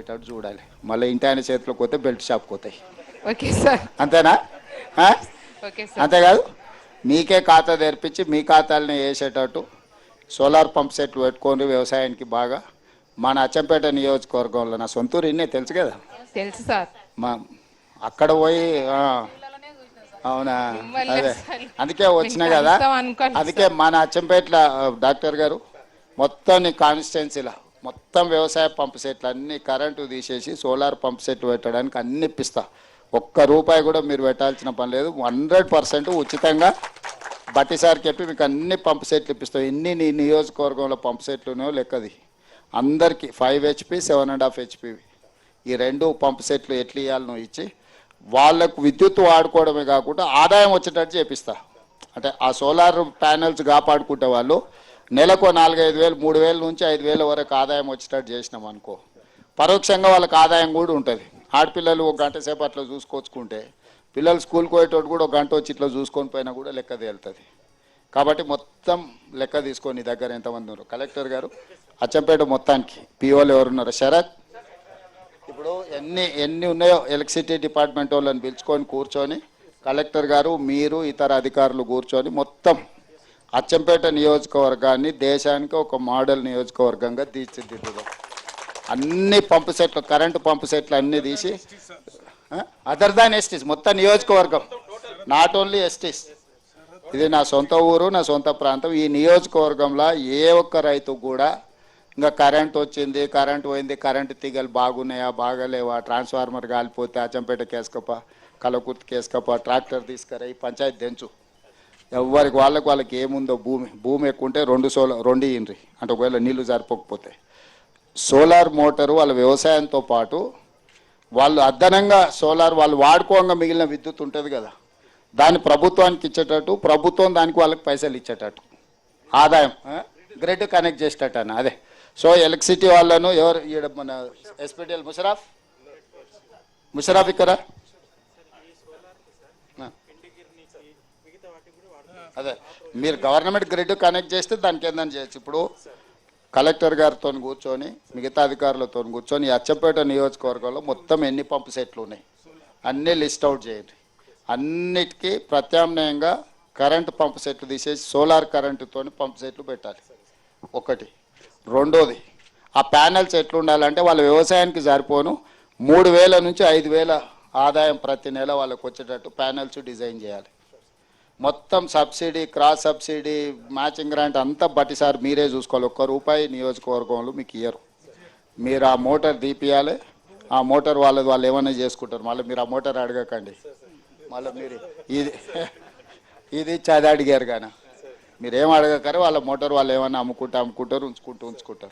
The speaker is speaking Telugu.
పోయేటట్టు చూడాలి. మళ్ళీ ఇంటి ఆయన చేతిలోకి పోతే బెల్ట్ షాప్కి పోతాయి. Okay sir. అంతేనా? అంతేకాదు మీకే ఖాతా తెరిపించి మీ ఖాతాలని వేసేటట్టు సోలార్ పంప్ సెట్లు పెట్టుకొని వ్యవసాయానికి బాగా. మన అచ్చంపేట నియోజకవర్గంలో నా సొంతూరు ఇన్నే తెలుసు కదా? తెలుసు సార్. మా అక్కడ పోయి అవునా? అదే. అందుకే వచ్చిన మీకు కదా. అందుకే మన అచ్చంపేట్ల ఆ, డాక్టర్ గారు మొత్తం నీ కాన్స్టిట్యున్సీలో మొత్తం వ్యవసాయ పంప్ సెట్లు అన్ని కరెంటు తీసేసి సోలార్ పంప్ సెట్లు పెట్టడానికి అన్ని ఇప్పిస్తా. ఒక్క రూపాయి కూడా మీరు పెట్టాల్సిన పని లేదు. హండ్రెడ్ పర్సెంట్ ఉచితంగా బట్టి సార్కి చెప్పి మీకు అన్ని పంప్ సెట్లు ఇప్పిస్తాం. ఎన్ని నీ నియోజకవర్గంలో పంపు సెట్లు ఉన్నాయో లెక్కది. అందరికీ five HP seven and half HP ఈ రెండు పంప్ సెట్లు ఎట్లు ఇవ్వాలి నువ్వు ఇచ్చి. వాళ్ళకు విద్యుత్ వాడుకోవడమే కాకుండా ఆదాయం వచ్చేటట్టు చేపిస్తా. అంటే ఆ సోలార్ ప్యానెల్స్ కాపాడుకుంటే వాళ్ళు నెలకు నాలుగైదు వేలు మూడు వేల నుంచి ఐదు వేల వరకు ఆదాయం వచ్చేటట్టు చేసినాం అనుకో. పరోక్షంగా వాళ్ళకి ఆదాయం కూడా ఉంటుంది. ఆడపిల్లలు ఒక గంట సేపు అట్లా చూసుకొచ్చుకుంటే పిల్లలు స్కూల్కి పోయేటోడు కూడా ఒక గంట వచ్చి ఇట్లా చూసుకొని పోయినా కూడా లెక్క తేలుతుంది. కాబట్టి మొత్తం లెక్క తీసుకొని నీ దగ్గర ఎంతమంది ఉన్నారు? కలెక్టర్ గారు అచ్చంపేట మొత్తానికి పిఓలు ఎవరున్నారు శరత్. ఇప్పుడు ఎన్ని ఎన్ని ఉన్నాయో ఎలక్ట్రిసిటీ డిపార్ట్మెంట్ వాళ్ళని పిలుచుకొని కూర్చొని కలెక్టర్ గారు మీరు ఇతర అధికారులు కూర్చొని మొత్తం అచ్చంపేట నియోజకవర్గాన్ని దేశానికి ఒక మోడల్ నియోజకవర్గంగా తీర్చిదిద్దుదాం. అన్ని పంపు సెట్లు కరెంటు పంపు సెట్లు అన్నీ తీసి అదర్ దాన్ ఎస్టీస్ మొత్తం నియోజకవర్గం. Not only STs. ఇది నా సొంత ఊరు నా సొంత ప్రాంతం. ఈ నియోజకవర్గంలో ఏ ఒక్క రైతు కూడా ఇంకా కరెంట్ వచ్చింది కరెంట్ పోయింది కరెంటు తీగలు బాగున్నాయా బాగాలేవా ట్రాన్స్ఫార్మర్ కాలిపోతే అచ్చంపేట కేసుకప్ప కలకుర్తి కేసుకప్ప ట్రాక్టర్ తీసుకురా ఈ పంచాయతీ తెంచు. ఎవరికి వాళ్ళకి వాళ్ళకి ఏముందో భూమి భూమి ఎక్కువ ఉంటే రెండు సోలార్ రెండు ఇండ్రి అంటే ఒకవేళ నీళ్ళు సరిపోకపోతే సోలార్ మోటారు వాళ్ళ వ్యవసాయంతో పాటు వాళ్ళు అదనంగా సోలార్ వాళ్ళు వాడుకోగా మిగిలిన విద్యుత్ ఉంటుంది కదా. దాన్ని ప్రభుత్వానికి ఇచ్చేటట్టు ప్రభుత్వం దానికి వాళ్ళకి పైసలు ఇచ్చేటట్టు. ఆదాయం గ్రిడ్ కనెక్ట్ చేసేటట్టు అన్న అదే. సో ఎలక్ట్రిసిటీ వాళ్ళను ఎవరు ఈడ మన ఎస్పీటీఎల్ ముషరాఫ్? ముషరాఫ్ ఇక్కడ? అదే మీరు గవర్నమెంట్ గ్రిడ్ కనెక్ట్ చేస్తే దానికి ఏందని చేయొచ్చు? ఇప్పుడు కలెక్టర్ గారితో కూర్చొని మిగతా అధికారులతో కూర్చొని అచ్చంపేట నియోజకవర్గంలో మొత్తం ఎన్ని పంపు సెట్లు ఉన్నాయి? అన్నీ లిస్ట్ అవుట్ చేయండి. అన్నిటికీ ప్రత్యామ్నాయంగా కరెంటు పంపు సెట్లు తీసేసి సోలార్ కరెంటుతో పంపు సెట్లు పెట్టాలి. ఒకటి. రెండోది ఆ ప్యానెల్స్ ఎట్లుండాలంటే వాళ్ళ వ్యవసాయానికి సరిపోను. మూడు వేల నుంచి ఐదు వేల ఆదాయం ప్రతి నెల వాళ్ళకు వచ్చేటట్టు ప్యానెల్స్ డిజైన్ చేయాలి. మొత్తం subsidy cross subsidy matching grant అంతా బట్టిసారి మీరే చూసుకోవాలి. ఒక్క రూపాయి నియోజకవర్గంలో మీకు ఇయ్యరు. మీరు ఆ మోటార్ తీపియాలి ఆ మోటార్ వాళ్ళది వాళ్ళు ఏమైనా చేసుకుంటారు. మళ్ళీ మీరు ఆ మోటార్ అడగకండి. మళ్ళీ మీరు ఇది ఇది చది అడిగారు కానీ. మీరు ఏం అడగకరే వాళ్ళ మోటార్ వాళ్ళు ఏమైనా అమ్ముకుంటే అమ్ముకుంటారు ఉంచుకుంటూ ఉంచుకుంటారు.